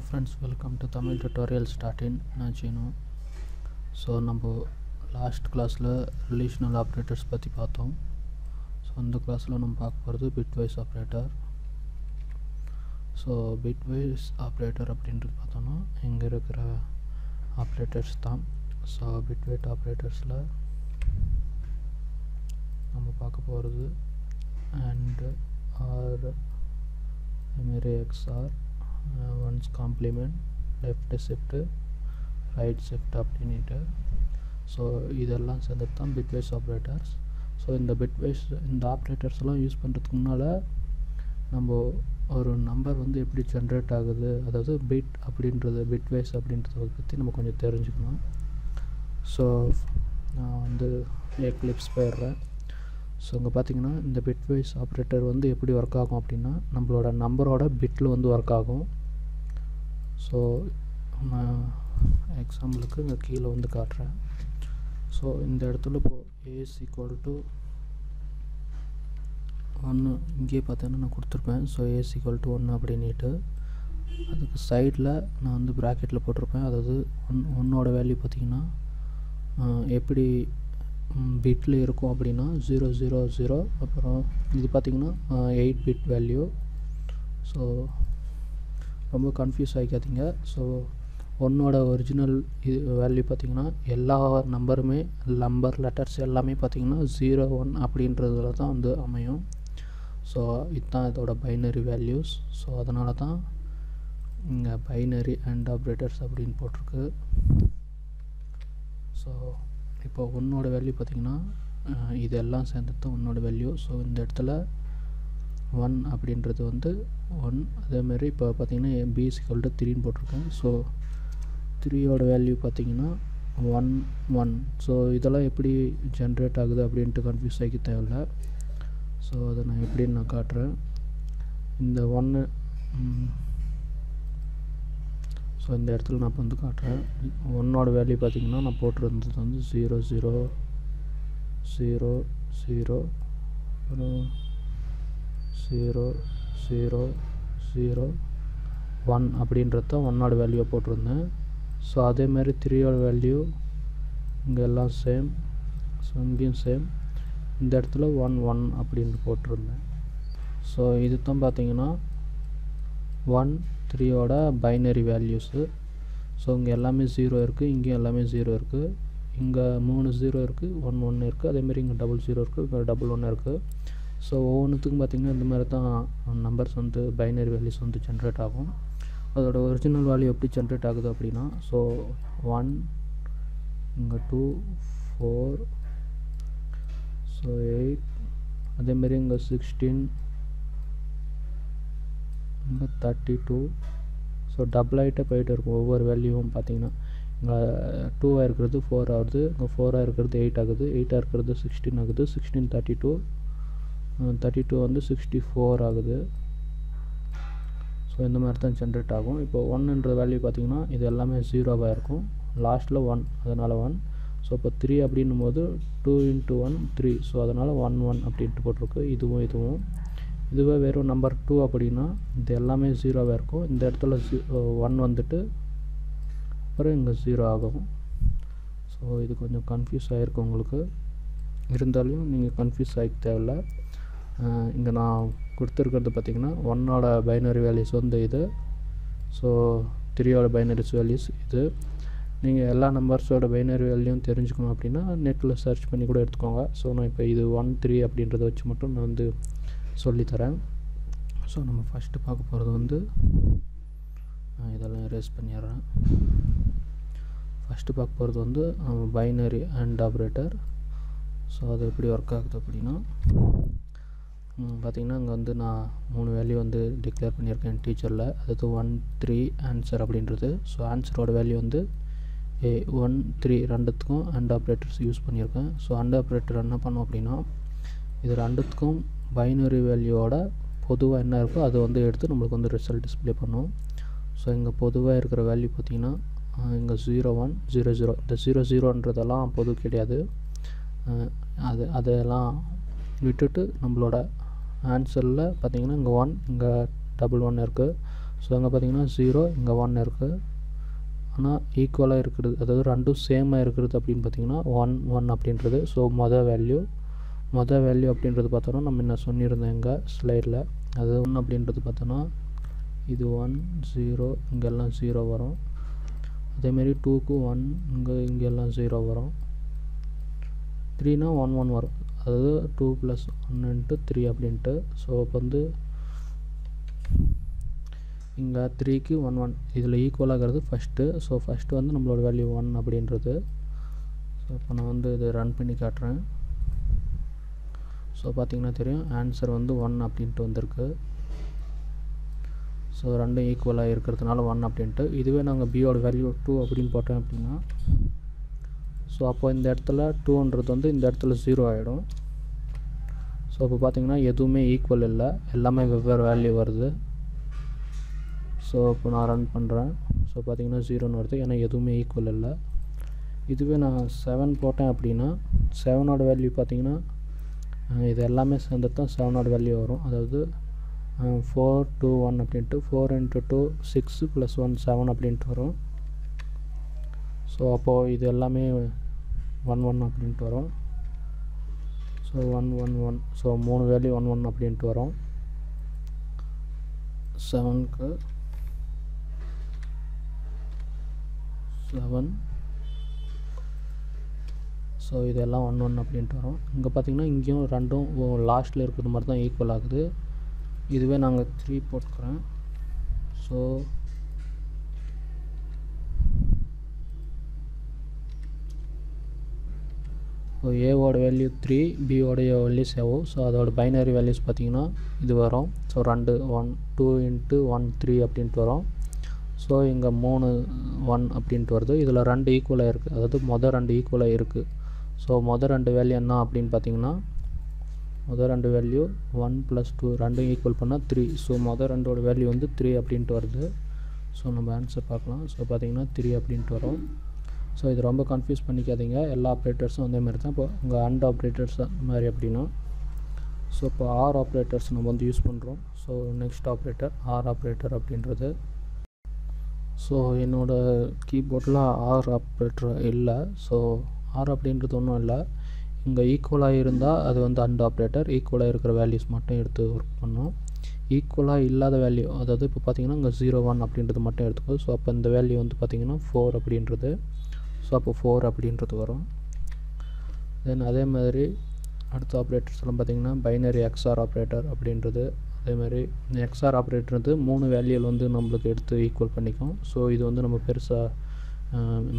Hello friends welcome to Tamil tutorial starting in நான் Seenu. So நம்ம last கிளாஸில் relational operators பற்றி பார்த்தோம். ஸோ அந்த கிளாஸில் நம்ம பார்க்க போகிறது bitwise operator so bitwise operator அப்படின்றது பார்த்தோன்னா இங்கே இருக்கிற ஆப்ரேட்டர்ஸ் தான். ஸோ பிட்வைட் ஆப்ரேட்டர்ஸில் நம்ம பார்க்க போகிறது அண்டு ஆர் அதுமாரி XOR ones complement left shift right shift அப்படின்ட்டு ஸோ இதெல்லாம் சேர்ந்தது தான் பிட்வைஸ் ஆப்ரேட்டர்ஸ் ஸோ இந்த பிட்வைஸ் இந்த ஆப்ரேட்டர்ஸ் எல்லாம் யூஸ் பண்ணுறதுக்கு முன்னால் நம்ம ஒரு நம்பர் வந்து எப்படி ஜென்ரேட் ஆகுது அதாவது பிட் அப்படின்றது பிட்வைஸ் அப்படின்றத பற்றி நம்ம கொஞ்சம் தெரிஞ்சுக்கணும். ஸோ நான் வந்து எக்லிப்ஸ் போயிடுறேன். ஸோ இங்கே பார்த்தீங்கன்னா இந்த பிட் வைஸ் ஆப்ரேட்டர் வந்து எப்படி ஒர்க் ஆகும் அப்படின்னா நம்மளோட நம்பரோட பிட்டில் வந்து ஒர்க் ஆகும். ஸோ நான் எக்ஸாம்பிளுக்கு இங்கே கீழே வந்து காட்டுறேன். ஸோ இந்த இடத்துல இப்போது ஏஸ் ஈக்குவல் டு ஒன்று இங்கேயே பார்த்தீங்கன்னா நான் கொடுத்துருப்பேன். ஸோ ஏஸ் ஈக்குவல் டு ஒன்று அப்படின்ட்டு அதுக்கு சைடில் நான் வந்து ப்ராக்கெட்டில் போட்டிருப்பேன். அதாவது ஒன் ஒன்னோட வேல்யூ பார்த்திங்கன்னா எப்படி பிட்டில் இருக்கும் அப்படின்னா ஜீரோ ஜீரோ ஜீரோ அப்புறம் இது பார்த்திங்கன்னா எயிட் பிட் வேல்யூ ஸோ ரொம்ப கன்ஃபியூஸ் ஆகிக்காதீங்க ஸோ ஒன்னோட ஒரிஜினல் இது வேல்யூ பார்த்திங்கன்னா எல்லா நம்பருமே நம்பர் லெட்டர்ஸ் எல்லாமே பார்த்திங்கன்னா ஜீரோ ஒன் அப்படின்றதுல தான் வந்து அமையும். ஸோ இதுதான் இதோட பைனரி வேல்யூஸ் ஸோ அதனால தான் இங்கே பைனரி அண்ட் ஆப்ரேட்டர்ஸ் அப்படின்னு போட்டிருக்கு. ஸோ இப்போ உன்னோட வேல்யூ பார்த்திங்கன்னா இதெல்லாம் சேர்ந்தது தான் உன்னோட வேல்யூ ஸோ இந்த இடத்துல ஒன் அப்படின்றது வந்து ஒன் அதேமாரி இப்போ பார்த்திங்கன்னா பிஎஸ்சி கல்ட்டு த்ரீன்னு போட்டிருக்கேன் ஸோ த்ரீயோட வேல்யூ பார்த்திங்கன்னா ஒன் ஒன் ஸோ இதெல்லாம் எப்படி ஜென்ரேட் ஆகுது அப்படின்ட்டு கன்ஃபியூஸ் ஆகிக்க தேவையில்ல. ஸோ அதை நான் எப்படின்னு நான் காட்டுறேன். இந்த ஒன்று ஸோ இந்த இடத்துல நான் இப்போ வந்து காட்டுறேன். ஒன்னோட வேல்யூ பார்த்திங்கன்னா நான் போட்டிருந்தது வந்து ஜீரோ ஜீரோ ஜீரோ ஜீரோ அப்புறம் ஜீரோ ஜீரோ ஜீரோ ஒன் அப்படின்றத ஒன்னோட வேல்யூவை போட்டிருந்தேன். ஸோ அதேமாதிரி த்ரீயோட வேல்யூ இங்கே எல்லாம் சேம் ஸோ இங்கேயும் சேம் இந்த இடத்துல ஒன் ஒன் அப்படின்னு போட்டிருந்தேன். ஸோ இது தான் பார்த்தீங்கன்னா ஒன் த்ரீயோட பைனரி வேல்யூஸு ஸோ இங்கே எல்லாமே ஜீரோ இருக்குது இங்கேயும் எல்லாமே ஜீரோ இருக்குது இங்கே மூணு ஜீரோ இருக்குது ஒன் ஒன்று இருக்குது அதேமாரி இங்கே டபுள் ஜீரோ இருக்குது இங்கே டபுள் ஒன்று இருக்குது ஸோ ஒவ்வொன்றுத்துக்கும் பார்த்திங்கன்னா இந்த மாதிரி தான் நம்பர்ஸ் வந்து பைனரி வேல்யூஸ் வந்து ஜென்ரேட் ஆகும். அதோட ஒரிஜினல் வேல்யூ எப்படி ஜென்ரேட் ஆகுது அப்படின்னா ஸோ ஒன் இங்கே டூ ஃபோர் ஸோ எயிட் அதேமாரி இங்கே சிக்ஸ்டீன் இங்கே தேர்ட்டி டூ ஸோ டபுள் ஆகிட்டே போயிட்டு இருக்கும் ஒவ்வொரு வேல்யூவும் பார்த்தீங்கன்னா. இங்கே டூவாக இருக்கிறது ஃபோர் ஆகுது. இங்கே ஃபோராக இருக்கிறது எயிட் ஆகுது. எயிட்டாக இருக்கிறது சிக்ஸ்டீன் ஆகுது. Sixteen thirty two thirty two வந்து சிக்ஸ்டி ஃபோர் ஆகுது. ஸோ இந்த மாதிரி தான் ஜென்ரேட் ஆகும். இப்போ ஒன்றுன்ற வேல்யூ பார்த்திங்கன்னா இது எல்லாமே ஜீரோவாக இருக்கும். லாஸ்ட்டில் ஒன் அதனால் ஒன் ஸோ இப்போ த்ரீ அப்படின்னும் போது two into one three so அதனால் ஒன் ஒன் அப்படின்ட்டு போட்டிருக்கு. இதுவும் இதுவும். இதுவே வெறும் நம்பர் டூ அப்படின்னா இது எல்லாமே ஜீரோவாக இருக்கும். இந்த இடத்துல ஜீ ஒன் வந்துட்டு அப்புறம் இங்கே ஜீரோ ஆகும். ஸோ இது கொஞ்சம் கன்ஃபியூஸ் ஆகிருக்கு உங்களுக்கு. இருந்தாலும் நீங்கள் கன்ஃபியூஸ் ஆகிக்க தேவையில்ல. இங்கே நான் கொடுத்துருக்கிறது பார்த்திங்கன்னா ஒன்னோட பைனரி வேல்யூஸ் வந்து இது. ஸோ த்ரீயோட பைனரிஸ் வேல்யூஸ் இது. நீங்கள் எல்லா நம்பர்ஸோட பைனரி வேல்யூவும் தெரிஞ்சுக்கணும் அப்படின்னா நெட்டில் சர்ச் பண்ணி கூட எடுத்துக்கோங்க. ஸோ நான் இப்போ இது ஒன் த்ரீ அப்படின்றத வச்சு மட்டும் நான் வந்து சொல்லித்தரேன். ஸோ நம்ம ஃபஸ்ட்டு பார்க்க போகிறது வந்து இதெல்லாம் ரேஸ் பண்ணிடுறேன். ஃபஸ்ட்டு பார்க்க போகிறது வந்து பைனரி அண்ட் ஆப்ரேட்டர் ஸோ அது எப்படி ஒர்க் ஆகுது அப்படின்னா பார்த்திங்கன்னா இங்கே வந்து நான் மூணு வேல்யூ வந்து டிக்ளேர் பண்ணியிருக்கேன் டீச்சரில் அதாவது ஒன் த்ரீ ஆன்சர் அப்படின்றது. ஸோ ஆன்சரோட வேல்யூ வந்து ஏ ஒன் த்ரீ ரெண்டுத்துக்கும் அண்ட் ஆப்ரேட்டர்ஸ் யூஸ் பண்ணியிருக்கேன். ஸோ அண்ட் ஆப்ரேட்டர் என்ன பண்ணோம் அப்படின்னா இது ரெண்டுத்துக்கும் பைனரி வேல்யூவோட பொதுவாக என்ன இருக்கோ அதை வந்து எடுத்து நம்மளுக்கு வந்து ரிசல்ட் டிஸ்பிளே பண்ணும் ஸோ இங்கே பொதுவாக இருக்கிற வேல்யூ பார்த்திங்கன்னா இங்கே ஜீரோ ஒன் ஜீரோ ஜீரோ இந்த ஜீரோ ஜீரோன்றதெல்லாம் பொது கிடையாது. அது அதெல்லாம் விட்டுட்டு நம்மளோட ஆன்சரில் பார்த்திங்கன்னா இங்கே ஒன் இங்கே டபுள் ஒன் இருக்குது ஸோ அங்கே பார்த்தீங்கன்னா ஜீரோ இங்கே ஒன் இருக்குது ஆனால் ஈக்குவலாக இருக்கிறது அதாவது ரெண்டும் சேமாக இருக்கிறது அப்படின்னு பார்த்தீங்கன்னா ஒன் ஒன் அப்படின்றது. ஸோ மொதல் வேல்யூ மொதல் வேல்யூ அப்படின்றது பார்த்தோன்னா நம்ம என்ன சொல்லியிருந்தோம் எங்கள் ஸ்லைடில் அது ஒன்று அப்படின்றது பார்த்தோன்னா இது ஒன் ஜீரோ இங்கெல்லாம் ஜீரோ வரும். அதேமாரி டூக்கு ஒன் இங்கே இங்கெல்லாம் ஜீரோ வரும். த்ரீனா ஒன் ஒன் வரும். அதாவது டூ ப்ளஸ் ஒன் த்ரீ அப்படின்ட்டு. ஸோ இப்போ வந்து இங்கே த்ரீக்கு ஒன் ஒன் இதில் ஈக்குவலாகிறது ஃபஸ்ட்டு ஸோ ஃபஸ்ட்டு வந்து நம்மளோட வேல்யூ ஒன் அப்படின்றது. ஸோ இப்போ நான் வந்து இதை ரன் பண்ணி காட்டுறேன். ஸோ பார்த்தீங்கன்னா தெரியும். ஆன்சர் வந்து ஒன் அப்படின்ட்டு வந்திருக்கு. ஸோ ரெண்டும் ஈக்குவலாக இருக்கிறதுனால ஒன் அப்படின்ட்டு. இதுவே நாங்கள் பியோட வேல்யூ டூ அப்படின்னு போட்டோம் அப்படின்னா ஸோ அப்போ இந்த இடத்துல டூன்றது வந்து இந்த இடத்துல ஜீரோ ஆகிடும் ஸோ இப்போ பார்த்தீங்கன்னா எதுவுமே ஈக்குவல் இல்லை. எல்லாமே வெவ்வேறு வேல்யூ வருது. ஸோ இப்போ நான் ரன் பண்ணுறேன் ஸோ பார்த்தீங்கன்னா ஜீரோன்னு வருது. ஏன்னா எதுவுமே ஈக்குவல் இல்லை. இதுவே நான் செவன் போட்டேன் அப்படின்னா செவனோட வேல்யூ பார்த்தீங்கன்னா இது எல்லாமே சேர்ந்து தான் செவன் செவனோட வேல்யூ வரும். அதாவது ஃபோர் டூ ஒன் அப்படின்ட்டு four into two six plus one seven அப்படின்ட்டு வரும். ஸோ அப்போது இது எல்லாமே ஒன் ஒன் அப்படின்ட்டு வரும். So one one one so மூணு வேல்யூ ஒன் ஒன் அப்படின்ட்டு வரும். செவனுக்கு செவன் ஸோ இதெல்லாம் ஒன் ஒன் அப்படின்ட்டு வரும். இங்கே பார்த்தீங்கன்னா இங்கேயும் ரெண்டும் லாஸ்ட்டில் இருக்கிறது மாதிரி தான் ஈக்குவல் ஆகுது. இதுவே நாங்கள் த்ரீ போட்டுக்கிறோம். ஸோ ஸோ ஏவோட வேல்யூ த்ரீ பியோடைய வேல்யூ செவன் ஸோ அதோட பைனரி வேல்யூஸ் பார்த்தீங்கன்னா இது வரும். ஸோ ரெண்டு one two into one three அப்படின்ட்டு வரும். ஸோ இங்கே மூணு ஒன் அப்படின்ட்டு வருது. இதில் ரெண்டு ஈக்குவலாக இருக்குது அதாவது மொதல் ரெண்டு ஈக்குவலாக இருக்குது ஸோ மொதல் ரெண்டு வேல்யூ என்ன அப்படின்னு பார்த்தீங்கன்னா மொதல் ரெண்டு வேல்யூ ஒன் ப்ளஸ் டூ ரெண்டும் ஈக்குவல் பண்ணால் த்ரீ ஸோ மொதல் ரெண்டோட வேல்யூ வந்து த்ரீ அப்படின்ட்டு வருது. ஸோ நம்ம ஆன்சர் பார்க்கலாம். ஸோ பார்த்தீங்கன்னா த்ரீ அப்படின்ட்டு வரும். ஸோ இது ரொம்ப கன்ஃபியூஸ் பண்ணிக்காதீங்க. எல்லா ஆப்ரேட்டர்ஸும் அதே மாதிரி தான் இப்போ உங்கள் அண்ட் ஆப்ரேட்டர்ஸ் அந்த மாதிரி அப்படின்னா ஸோ இப்போ ஆர் ஆப்ரேட்டர்ஸ் நம்ம வந்து யூஸ் பண்ணுறோம் so next operator or operator அப்படின்றது. ஸோ என்னோடய கீபோர்டில் ஆர் ஆப்ரேட்டர் இல்லை. ஸோ ஆர் அப்படின்றது ஒன்றும் இல்லை. இங்கே ஈக்குவலாக இருந்தால் அது வந்து அண்ட் ஆப்ரேட்டர் ஈக்குவலாக இருக்கிற வேல்யூஸ் மட்டும் எடுத்து ஒர்க் பண்ணும். ஈக்குவலாக இல்லாத வேல்யூ அதாவது இப்போ பார்த்தீங்கன்னா இங்கே ஜீரோ ஒன் அப்படின்றது மட்டும் எடுத்துக்கோ. ஸோ அப்போ இந்த வேல்யூ வந்து பார்த்திங்கன்னா ஃபோர் அப்படின்றது. ஸோ அப்போ ஃபோர் அப்படின்றது வரும். தென் அதே மாதிரி அடுத்த ஆப்ரேட்டர்ஸ்லாம் பார்த்திங்கன்னா பைனரி எக்ஸ்ஆர் ஆப்ரேட்டர் அப்படின்றது. அதே மாதிரி எக்ஸ்ஆர் ஆப்ரேட்டர் வந்து மூணு வேல்யூவில் வந்து நம்மளுக்கு எடுத்து ஈக்குவல் பண்ணிக்கும். ஸோ இது வந்து நம்ம பெருசாக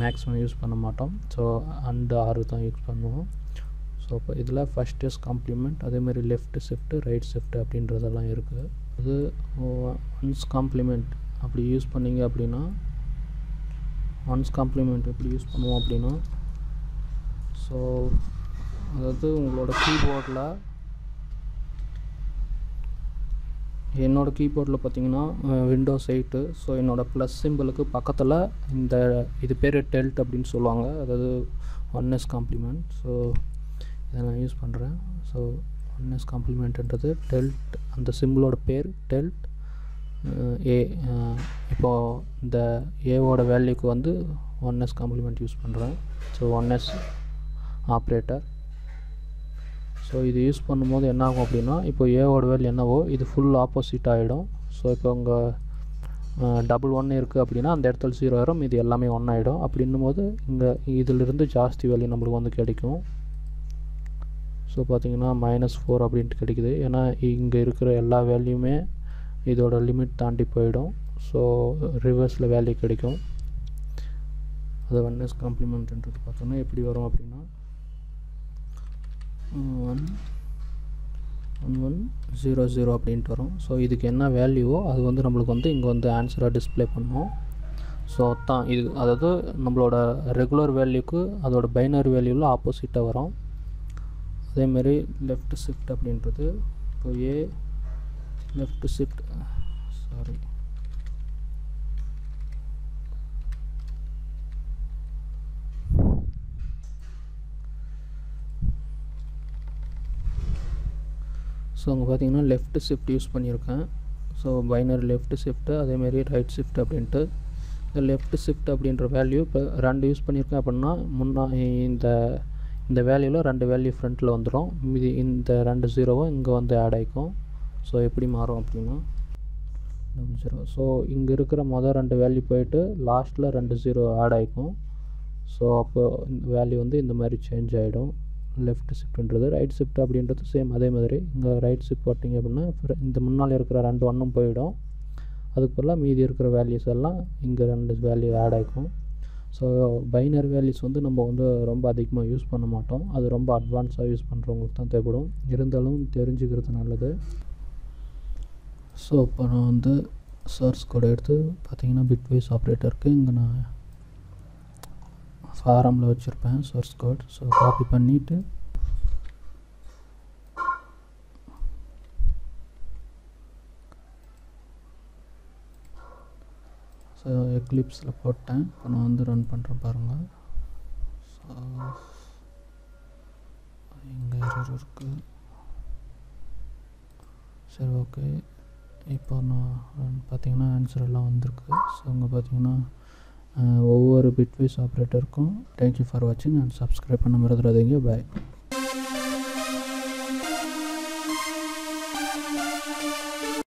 மேக்ஸிமம் யூஸ் பண்ண மாட்டோம். ஸோ அண்டு ஆறு தான் யூஸ் பண்ணுவோம். ஸோ இப்போ இதில் ஃபஸ்ட் இஸ் காம்ப்ளிமெண்ட் அதேமாதிரி லெஃப்ட் ஷிஃப்ட்டு ரைட் ஷிஃப்ட் அப்படின்றதெல்லாம் இருக்குது அது ஒன்ஸ் காம்ப்ளிமெண்ட் அப்படி யூஸ் பண்ணிங்க அப்படின்னா ஒன்ஸ் காம்ப்ளிமெண்ட் எப்படி யூஸ் பண்ணுவோம் அப்படின்னா ஸோ அதாவது உங்களோட கீபோர்டில் என்னோடய கீபோர்டில் பார்த்தீங்கன்னா விண்டோஸ் எயிட்டு ஸோ என்னோடய ப்ளஸ் சிம்பிளுக்கு பக்கத்தில் இந்த இது பேர் டெல்ட் அப்படின்னு சொல்லுவாங்க. அதாவது ஒன் எஸ் காம்ப்ளிமெண்ட் ஸோ இதை நான் யூஸ் பண்ணுறேன் ஸோ ஒன் எஸ் காம்ப்ளிமெண்ட்ன்றது டெல்ட் அந்த சிம்பிளோட பேர் டெல்ட் ஏ இப்போது இந்த ஏவோட வேல்யூக்கு வந்து ஒன் எஸ் காம்ப்ளிமெண்ட் யூஸ் பண்ணுறேன் so one's operator so இது யூஸ் பண்ணும்போது என்ன ஆகும் அப்படின்னா இப்போ ஏவோட வேல்யூ என்னவோ இது ஃபுல் ஆப்போசிட் ஆகிடும் ஸோ இப்போ உங்கள் டபுள் ஒன் இருக்குது அப்படின்னா அந்த இடத்துல ஜீரோ ஆயிரும். இது எல்லாமே ஒன் ஆகிடும் அப்படின்னும் போது இங்கே இதிலிருந்து ஜாஸ்தி வேல்யூ நம்மளுக்கு வந்து கிடைக்கும். ஸோ பார்த்திங்கன்னா மைனஸ் ஃபோர் அப்படின்ட்டு கிடைக்குது. ஏன்னா இங்கே இருக்கிற எல்லா வேல்யூமே இதோட லிமிட் தாண்டி போயிடும். ஸோ ரிவர்ஸில் வேல்யூ கிடைக்கும். அது ஒன் எஸ் காம்ப்ளிமெண்ட்ன்றது பார்த்தோன்னா எப்படி வரும் அப்படின்னா one one one zero zero அப்படின்ட்டு வரும். ஸோ இதுக்கு என்ன வேல்யூவோ அது வந்து நம்மளுக்கு வந்து இங்கே வந்து ஆன்சராக டிஸ்பிளே பண்ணும். ஸோ தான் இது அதாவது நம்மளோட ரெகுலர் வேல்யூக்கு அதோட பைனரி வேல்யூவில் ஆப்போசிட்டாக வரும். அதேமாரி லெஃப்ட் ஷிஃப்ட் அப்படின்றது இப்போ A left shift sorry so அங்கே பார்த்தீங்கன்னா லெஃப்ட் ஷிஃப்ட் யூஸ் பண்ணியிருக்கேன். ஸோ பைனர் லெஃப்ட் ஷிஃப்ட்டு அதேமாரி ரைட் ஷிஃப்ட் அப்படின்ட்டு. இந்த லெஃப்ட் ஷிஃப்ட் அப்படின்ற வேல்யூ இப்போ ரெண்டு யூஸ் பண்ணியிருக்கேன் அப்படின்னா முன்னா இந்த இந்த வேல்யூவில் ரெண்டு வேல்யூ ஃப்ரண்ட்டில் வந்துடும் மீதி இந்த ரெண்டு ஜீரோவும் இங்கே வந்து ஆட் ஆகிக்கும் ஸோ எப்படி மாறும் அப்படின்னா டபுள் ஜீரோ ஸோ இங்கே இருக்கிற மொதல் ரெண்டு வேல்யூ போயிட்டு லாஸ்ட்டில் ரெண்டு ஜீரோ ஆட் ஆகிக்கும் ஸோ அப்போ இந்த வேல்யூ வந்து இந்த மாதிரி சேஞ்ச் ஆகிடும் லெஃப்ட் ஷிஃப்ட்ன்றது ரைட் ஷிஃப்ட் அப்படின்றது சேம் அதே மாதிரி. இங்கே ரைட் ஷிஃப்ட் போட்டிங்க அப்படின்னா இந்த முன்னால் இருக்கிற ரெண்டு ஒன்றும் போயிடும். அதுக்கு பதிலாக மீதி இருக்கிற வேல்யூஸ் எல்லாம் இங்கே ரெண்டு வேல்யூ ஆட் ஆகிக்கும் ஸோ பைனர் வேல்யூஸ் வந்து நம்ம வந்து ரொம்ப அதிகமாக யூஸ் பண்ண மாட்டோம். அது ரொம்ப அட்வான்ஸாக யூஸ் பண்ணுறவங்களுக்கு தான் தேவைப்படும். இருந்தாலும் தெரிஞ்சுக்கிறது நல்லது. ஸோ இப்போ நான் வந்து சர்ச் கூட எடுத்து பார்த்தீங்கன்னா பிட்வைஸ் ஆப்ரேட்டருக்கு இங்கே நான் ஃபாரமில் வச்சுருப்பேன் சோர்ஸ் கோட் ஸோ காப்பி பண்ணிவிட்டு ஸோ எக்லிப்ஸில் போட்டேன். இப்போ நான் வந்து ரன் பண்ணுறேன் பாருங்கள் ஸோ எங்கே எரர் இருக்குது சரி ஓகே இப்போ நான் பார்த்தீங்கன்னா ஆன்சர் எல்லாம் வந்திருக்கு. ஸோ இங்கே பார்த்தீங்கன்னா ஒவ்வொரு பிட்வைஸ் ஆப்ரேட்டருக்கும் தேங்க்யூ ஃபார் வாட்சிங் அண்ட் சப்ஸ்கிரைப் பண்ண மறந்துடாதீங்க பாய்